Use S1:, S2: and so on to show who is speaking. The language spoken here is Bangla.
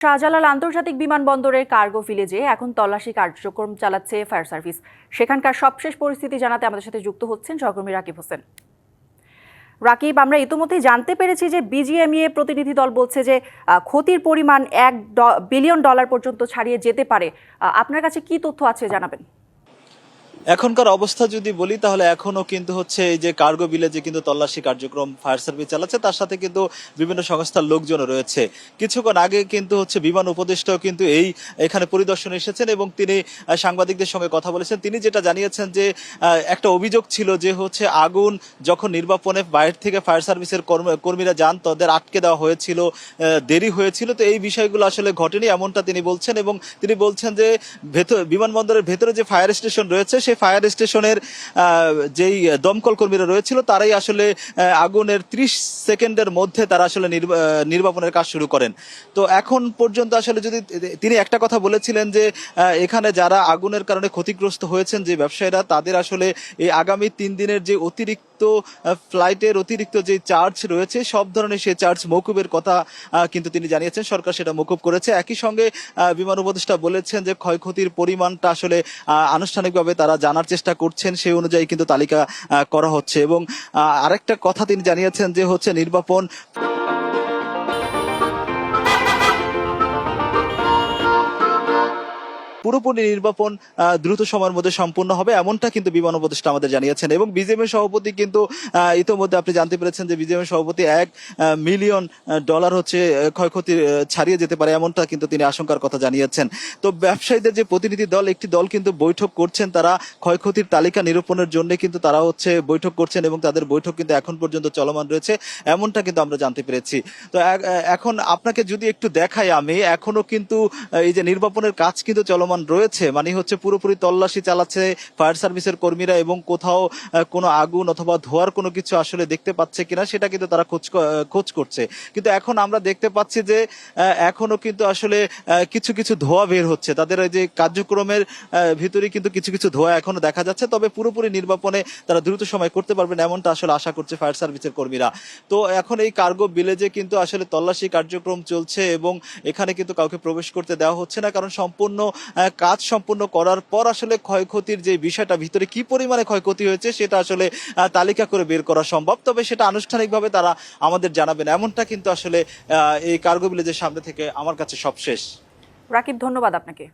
S1: শাহজালাল আন্তর্জাতিক বিমানবন্দরের কার্গো ভিলেজে এখন তল্লাশি কার্যক্রম চালাচ্ছে ফায়ার সার্ভিস। সেখানকার সবশেষ পরিস্থিতি জানাতে আমাদের সাথে যুক্ত হচ্ছেন সহকর্মী রাকিব হোসেন। রাকিব, আমরা ইতিমধ্যে জানতে পেরেছি যে বিজিএমইএ প্রতিনিধি দল বলছে যে ক্ষতির পরিমাণ এক বিলিয়ন ডলার পর্যন্ত ছাড়িয়ে যেতে পারে। আপনার কাছে কি তথ্য আছে জানাবেন?
S2: এখনকার অবস্থা যদি বলি, তাহলে এখনও কিন্তু হচ্ছে এই যে কার্গো ভিলেজে কিন্তু তল্লাশি কার্যক্রম, ফায়ার সার্ভিস চালাচ্ছে, তার সাথে কিন্তু বিভিন্ন সংস্থার লোকজনও রয়েছে। কিছুক্ষণ আগে কিন্তু হচ্ছে বিমান উপদেষ্টাও কিন্তু এই, এখানে পরিদর্শনে এসেছেন এবং তিনি সাংবাদিকদের সঙ্গে কথা বলেছেন। তিনি যেটা জানিয়েছেন যে একটা অভিযোগ ছিল যে হচ্ছে আগুন যখন নির্বাপনে বাইরে থেকে ফায়ার সার্ভিসের কর্ম- কর্মীরা যান, তাদের আটকে দেওয়া হয়েছিল দেরি হয়েছিল। তো এই বিষয়গুলো আসলে ঘটেনি, এমনটা তিনি বলছেন এবং তিনি বলছেন যে ভেতর, বিমানবন্দরের ভেতরে যে ফায়ার স্টেশন রয়েছে সেই ফায়ার স্টেশনের যেই দমকল কর্মীরা রয়েছিল, তারাই আসলে আগুনের ত্রিশ সেকেন্ডের মধ্যে তারা আসলে নির্বাপনের কাজ শুরু করেন। তো এখন পর্যন্ত আসলে যদি তিনি একটা কথা বলেছিলেন যে এখানে যারা আগুনের কারণে ক্ষতিগ্রস্ত হয়েছেন যে ব্যবসায়ীরা, তাদের আসলে এই আগামী তিন দিনের যে অতিরিক্ত ফ্লাইটের অতিরিক্ত যে চার্জ রয়েছে, সব ধরনের সে চার্জ মৌকুবের কথা কিন্তু তিনি জানিয়েছেন, সরকার সেটা মৌকুব করেছে। একই সঙ্গে বিমান উপদেষ্টা বলেছেন যে ক্ষয়ক্ষতির পরিমাণটা আসলে আনুষ্ঠানিকভাবে তারা জানার চেষ্টা করছেন, সেই অনুযায়ী কিন্তু তালিকা করা হচ্ছে। এবং আরেকটা কথা তিনি জানিয়েছেন যে হচ্ছে নির্বাপন পুরোপুরি নির্বাপন দ্রুত সময়ের মধ্যে সম্পূর্ণ হবে, এমনটা কিন্তু বিমান উপদেষ্টা আমাদের জানিয়েছেন। এবং বিজেপি সভাপতি কিন্তু ইতোমধ্যে আপনি জানতে পেরেছেন যে বিজেপি সভাপতি এক মিলিয়ন ডলার হচ্ছে ক্ষয়ক্ষতি ছাড়িয়ে যেতে পারে, এমনটা কিন্তু তিনি আশঙ্কার কথা জানিয়েছেন। তো ব্যবসায়ীদের যে প্রতিনিধি দল, একটি দল কিন্তু বৈঠক করছেন, তারা ক্ষয়ক্ষতির তালিকা নিরূপণের জন্য কিন্তু তারা হচ্ছে বৈঠক করছেন এবং তাদের বৈঠক কিন্তু এখন পর্যন্ত চলমান রয়েছে, এমনটা কিন্তু আমরা জানতে পেরেছি। তো এখন আপনাকে যদি একটু দেখাই আমি, এখনও কিন্তু এই যে নির্বাপনের কাজ কিন্তু চলমান রয়েছে মানে হচ্ছে পুরোপুরি তল্লাশি চালাচ্ছে ফায়ার সার্ভিসের কর্মীরা এবং কোথাও কোনো আগুন অথবা ধোয়ার কোনো কিছু আসলে দেখতে পাচ্ছে কিনা, সেটা কিন্তু তারা খোঁজ খোঁজ করছে। কিন্তু এখন আমরা দেখতে পাচ্ছি যে এখনও কিন্তু আসলে কিছু কিছু ধোয়া বের হচ্ছে। তাদের ওই যে কার্যক্রমের ভিতরে কিন্তু কিছু কিছু ধোয়া এখনও দেখা যাচ্ছে, তবে পুরোপুরি নির্বাপনে তারা দ্রুত সময় করতে পারবেন এমনটা আসলে আশা করছে ফায়ার সার্ভিসের কর্মীরা। তো এখন এই কার্গো ভিলেজে কিন্তু আসলে তল্লাশি কার্যক্রম চলছে এবং এখানে কিন্তু কাউকে প্রবেশ করতে দেওয়া হচ্ছে না, কারণ সম্পূর্ণ কাজ সম্পূর্ণ করার পর আসলে ক্ষয়ক্ষতির যে বিষয়টা, ভিতরে কি পরিমাণে ক্ষয়ক্ষতি হয়েছে সেটা আসলে তালিকা করে বের করা সম্ভব। তবে সেটা আনুষ্ঠানিকভাবে তারা আমাদের জানাবেন। এমনটা কিন্তু আসলে এই কার্গো ভিলেজের সামনে থেকে আমার কাছে সব শেষ।
S1: রাকিব, ধন্যবাদ আপনাকে।